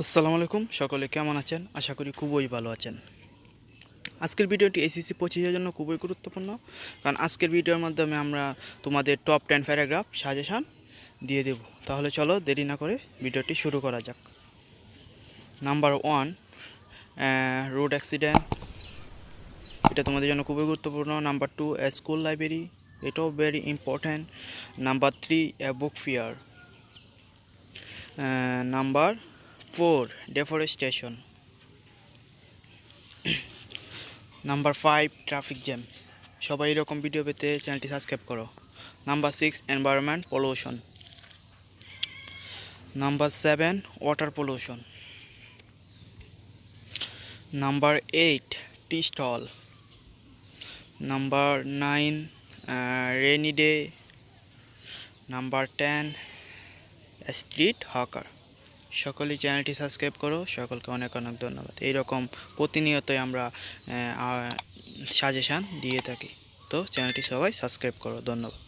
আসসালামু আলাইকুম, সকলে কেমন আছেন? আশা করি খুবই ভালো আছেন। আজকের ভিডিওটি এসিসি পঁচিশের জন্য খুবই গুরুত্বপূর্ণ, কারণ আজকের ভিডিওর মাধ্যমে আমরা তোমাদের টপ টেন প্যারাগ্রাফ সাজেশান দিয়ে দেব। তাহলে চলো দেরি না করে ভিডিওটি শুরু করা যাক। নাম্বার ওয়ান রোড অ্যাক্সিডেন্ট এটা তোমাদের জন্য খুবই গুরুত্বপূর্ণ। নাম্বার টু স্কুল লাইব্রেরি এটাও very important number three book fear number four deforestation number five traffic jam সবাই এরকম ভিডিও পেতে চ্যানেলটি সাবস্ক্রাইব করো। Number six environment pollution number seven water pollution number eight tea stall number nine rainy day number ten street hawker সকলেই চ্যানেলটি subscribe করো, সকলকে অনেক অনেক ধন্যবাদ। এইরকম প্রতিনিয়তই আমরা সাজেশান দিয়ে থাকি। তো চ্যানেলটি সবাই সাবস্ক্রাইব করো, ধন্যবাদ।